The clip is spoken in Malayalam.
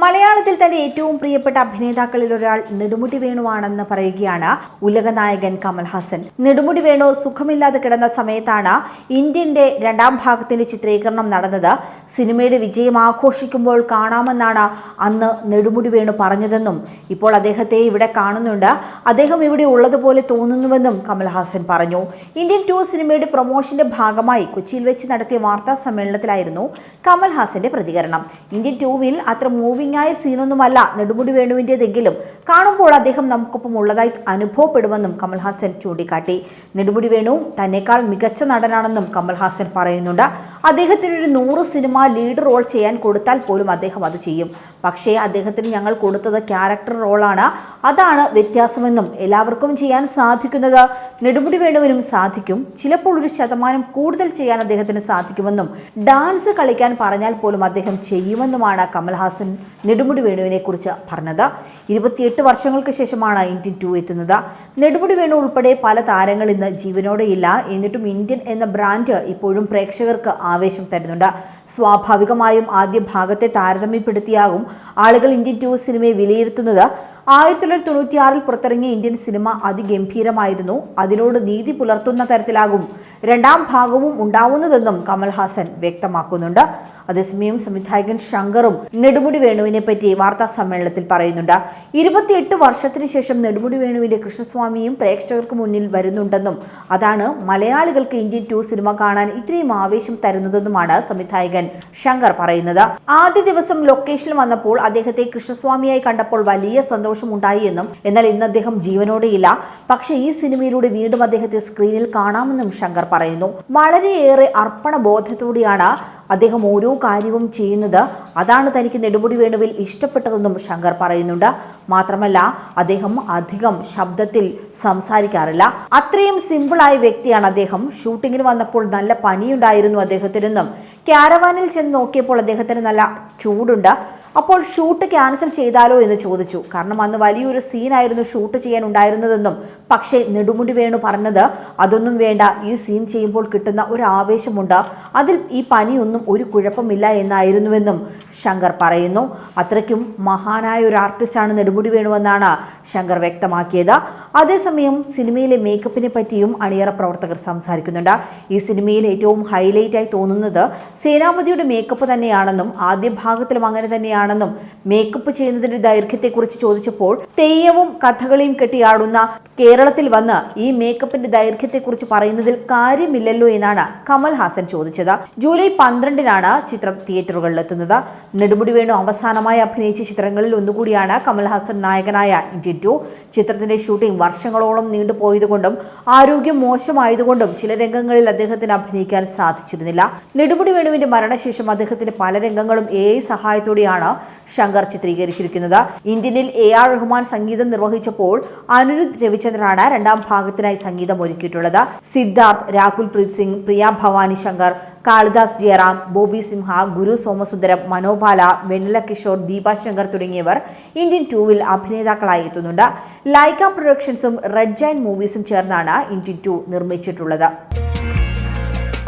മലയാളത്തിൽ തന്നെ ഏറ്റവും പ്രിയപ്പെട്ട അഭിനേതാക്കളിൽ ഒരാൾ നെടുമുടി വേണുവാണെന്ന് പറയുകയാണ് ഉലക നായകൻ കമൽഹാസൻ നെടുമുടി വേണു സുഖമില്ലാതെ കിടന്ന സമയത്താണ് ഇന്ത്യന്റെ രണ്ടാം ഭാഗത്തിന്റെ ചിത്രീകരണം നടന്നത്. സിനിമയുടെ വിജയം ആഘോഷിക്കുമ്പോൾ കാണാമെന്നാണ് അന്ന് നെടുമുടി വേണു പറഞ്ഞതെന്നും ഇപ്പോൾ അദ്ദേഹത്തെ ഇവിടെ കാണുന്നുണ്ട്. അദ്ദേഹം ഇവിടെ ഉള്ളതുപോലെ തോന്നുന്നുവെന്നും കമൽഹാസൻ പറഞ്ഞു. ഇന്ത്യൻ ടു സിനിമയുടെ പ്രൊമോഷന്റെ ഭാഗമായി കൊച്ചിയിൽ വെച്ച് നടത്തിയ വാർത്താ സമ്മേളനത്തിലായിരുന്നു കമൽഹാസന്റെ പ്രതികരണം. ഇന്ത്യൻ ടൂവിൽ അത്ര മൂവിംഗ് ആയ സീനൊന്നുമല്ല നെടുമുടി വേണുവിന്റെതെങ്കിലും കാണുമ്പോൾ അദ്ദേഹം നമുക്കൊപ്പം ഉള്ളതായി അനുഭവപ്പെടുമെന്നും കമൽഹാസൻ ചൂണ്ടിക്കാട്ടി. നെടുമുടി വേണു തന്നെക്കാൾ മികച്ച നടനാണെന്നും കമൽഹാസൻ പറയുന്നുണ്ട്. അദ്ദേഹത്തിന് ഒരു നൂറ് സിനിമ ലീഡ് റോൾ ചെയ്യാൻ കൊടുത്താൽ പോലും അദ്ദേഹം അത് ചെയ്യും. പക്ഷേ അദ്ദേഹത്തിന് ഞങ്ങൾ കൊടുത്തത് ക്യാരക്ടർ റോളാണ്. അതാണ് വ്യത്യാസമെന്നും എല്ലാവർക്കും ചെയ്യാൻ സാധിക്കുന്നത്. നെടുമുടി വേണുവിനും സാധിക്കും. ചിലപ്പോൾ ഒരു ശതമാനം കൂടുതൽ ചെയ്യാൻ അദ്ദേഹത്തിന് സാധിക്കുമെന്നും ഡാൻസ് കളിക്കാൻ പറഞ്ഞാൽ പോലും അദ്ദേഹം ചെയ്യുമെന്നുമാണ് കമൽഹാസൻ നെടുമുടി വേണുവിനെ കുറിച്ച് പറഞ്ഞത്. ഇരുപത്തിയെട്ട് വർഷങ്ങൾക്ക് ശേഷമാണ് ഇന്ത്യൻ ടു എത്തുന്നത്. നെടുമുടി വേണു ഉൾപ്പെടെ പല താരങ്ങൾ ഇന്ന് ജീവനോടെയില്ല എന്നിട്ടും ഇന്ത്യൻ എന്ന ബ്രാൻഡ് ഇപ്പോഴും പ്രേക്ഷകർക്ക് ആവേശം തരുന്നുണ്ട്. സ്വാഭാവികമായും ആദ്യ ഭാഗത്തെ താരതമ്യപ്പെടുത്തിയാകും ആളുകൾ ഇന്ത്യൻ ടു സിനിമയെ വിലയിരുത്തുന്നത്. ആയിരത്തി തൊള്ളായിരത്തി തൊണ്ണൂറ്റിയാറിൽ പുറത്തിറങ്ങിയ ഇന്ത്യൻ സിനിമ അതിഗംഭീരമായിരുന്നു. അതിനോട് നീതി പുലർത്തുന്ന തരത്തിലാകും രണ്ടാം ഭാഗവും ഉണ്ടാവുന്നതെന്നും കമൽഹാസൻ വ്യക്തമാക്കുന്നുണ്ട്. അതേസമയം സംവിധായകൻ ശങ്കറും നെടുമുടി വേണുവിനെ പറ്റി വാർത്താ സമ്മേളനത്തിൽ പറയുന്നുണ്ട്. ഇരുപത്തിയെട്ട് വർഷത്തിനു ശേഷം നെടുമുടി വേണുവിന്റെ കൃഷ്ണസ്വാമിയും പ്രേക്ഷകർക്ക് മുന്നിൽ വരുന്നുണ്ടെന്നും അതാണ് മലയാളികൾക്ക് ഇന്ത്യൻ ടു സിനിമ കാണാൻ ഇത്രയും ആവേശം തരുന്നതെന്നുമാണ് സംവിധായകൻ ശങ്കർ പറയുന്നത്. ആദ്യ ദിവസം ലൊക്കേഷനിൽ വന്നപ്പോൾ അദ്ദേഹത്തെ കൃഷ്ണസ്വാമിയായി കണ്ടപ്പോൾ വലിയ സന്തോഷമുണ്ടായി എന്നും എന്നാൽ ഇന്ന് അദ്ദേഹം ജീവനോടെയില്ല. പക്ഷേ ഈ സിനിമയിലൂടെ വീണ്ടും അദ്ദേഹത്തെ സ്ക്രീനിൽ കാണാമെന്നും ശങ്കർ പറയുന്നു. വളരെയേറെ അർപ്പണ ബോധത്തോടെയാണ് അദ്ദേഹം ഓരോ കാര്യവും ചെയ്യുന്നത് അതാണ് തനിക്ക് നെടുമുടി വേണുവിൽ ഇഷ്ടപ്പെട്ടതെന്നും ശങ്കർ പറയുന്നുണ്ട്. മാത്രമല്ല അദ്ദേഹം അധികം ശബ്ദത്തിൽ സംസാരിക്കാറില്ല. അത്രയും സിമ്പിളായ വ്യക്തിയാണ് അദ്ദേഹം. ഷൂട്ടിങ്ങിന് വന്നപ്പോൾ നല്ല പനിയുണ്ടായിരുന്നു അദ്ദേഹത്തിനെന്നും ക്യാരവാനിൽ ചെന്ന് നോക്കിയപ്പോൾ അദ്ദേഹത്തിന് നല്ല ചൂടുണ്ട്. അപ്പോൾ ഷൂട്ട് ക്യാൻസൽ ചെയ്താലോ എന്ന് ചോദിച്ചു. കാരണം അന്ന് വലിയൊരു സീനായിരുന്നു ഷൂട്ട് ചെയ്യാൻ ഉണ്ടായിരുന്നതെന്നും പക്ഷേ നെടുമുടി വേണു പറഞ്ഞത് അതൊന്നും വേണ്ട ഈ സീൻ ചെയ്യുമ്പോൾ കിട്ടുന്ന ഒരു ആവേശമുണ്ട്. അതിൽ ഈ പനിയൊന്നും ഒരു കുഴപ്പമില്ല എന്നായിരുന്നുവെന്നും ശങ്കർ പറയുന്നു. അത്രയ്ക്കും മഹാനായ ഒരു ആർട്ടിസ്റ്റാണ് നെടുമുടി വേണുവെന്നാണ് ശങ്കർ വ്യക്തമാക്കിയത്. അതേസമയം സിനിമയിലെ മേക്കപ്പിനെ പറ്റിയും അണിയറ പ്രവർത്തകർ സംസാരിക്കുന്നുണ്ട്. ഈ സിനിമയിൽ ഏറ്റവും ഹൈലൈറ്റായി തോന്നുന്നത് സേനാപതിയുടെ മേക്കപ്പ് തന്നെയാണെന്നും ആദ്യ ഭാഗത്തിലും അങ്ങനെ തന്നെയാണെന്നും മേക്കപ്പ് ചെയ്യുന്നതിന്റെ ദൈർഘ്യത്തെക്കുറിച്ച് ചോദിച്ചപ്പോൾ തെയ്യവും കഥകളിയും കെട്ടിയാടുന്ന കേരളത്തിൽ വന്ന് ഈ മേക്കപ്പിന്റെ ദൈർഘ്യത്തെക്കുറിച്ച് പറയുന്നതിൽ കാര്യമില്ലല്ലോ എന്നാണ് കമൽ ഹാസൻ ചോദിച്ചത്. ജൂലൈ പന്ത്രണ്ടിനാണ് ചിത്രം തിയേറ്ററുകളിൽ എത്തുന്നത് നെടുമുടി വേണു അവസാനമായി അഭിനയിച്ച ചിത്രങ്ങളിൽ ഒന്നുകൂടിയാണ് കമൽ ഹാസൻ നായകനായ ടു ചിത്രത്തിന്റെ ഷൂട്ടിംഗ് വർഷങ്ങളോളം നീണ്ടുപോയതുകൊണ്ടും ആരോഗ്യം മോശമായതുകൊണ്ടും ചില രംഗങ്ങളിൽ അദ്ദേഹത്തിന് അഭിനയിക്കാൻ സാധിച്ചിരുന്നില്ല. നെടുമുടി വേണുവിന്റെ മരണശേഷം അദ്ദേഹത്തിന്റെ പല രംഗങ്ങളും എ ഐ സഹായത്തോടെയാണ് ശങ്കർ ചിത്രീകരിച്ചിരിക്കുന്നത്. ഇന്ത്യനിൽ എ ആർ റഹ്മാൻ സംഗീതം നിർവഹിച്ചപ്പോൾ അനിരുദ്ധ് രവിചന്ദ്രനാണ് രണ്ടാം ഭാഗത്തിനായി സംഗീതം ഒരുക്കിയിട്ടുള്ളത്. സിദ്ധാർത്ഥ് രാഹുൽ പ്രീത് സിംഗ് പ്രിയ ഭവാനി ശങ്കർ കാളിദാസ് ജയറാം ബോബി സിംഹ ഗുരു സോമസുന്ദരം മനോബാല വെണ്ണില കിഷോർ ദീപ ശങ്കർ തുടങ്ങിയവർ ഇന്ത്യൻ ടൂവിൽ അഭിനേതാക്കളായി എത്തുന്നുണ്ട്. ലൈക്ക പ്രൊഡക്ഷൻസും റെഡ് ജൈൻ മൂവീസും ചേർന്നാണ് ഇന്ത്യൻ ടു നിർമ്മിച്ചിട്ടുള്ളത്.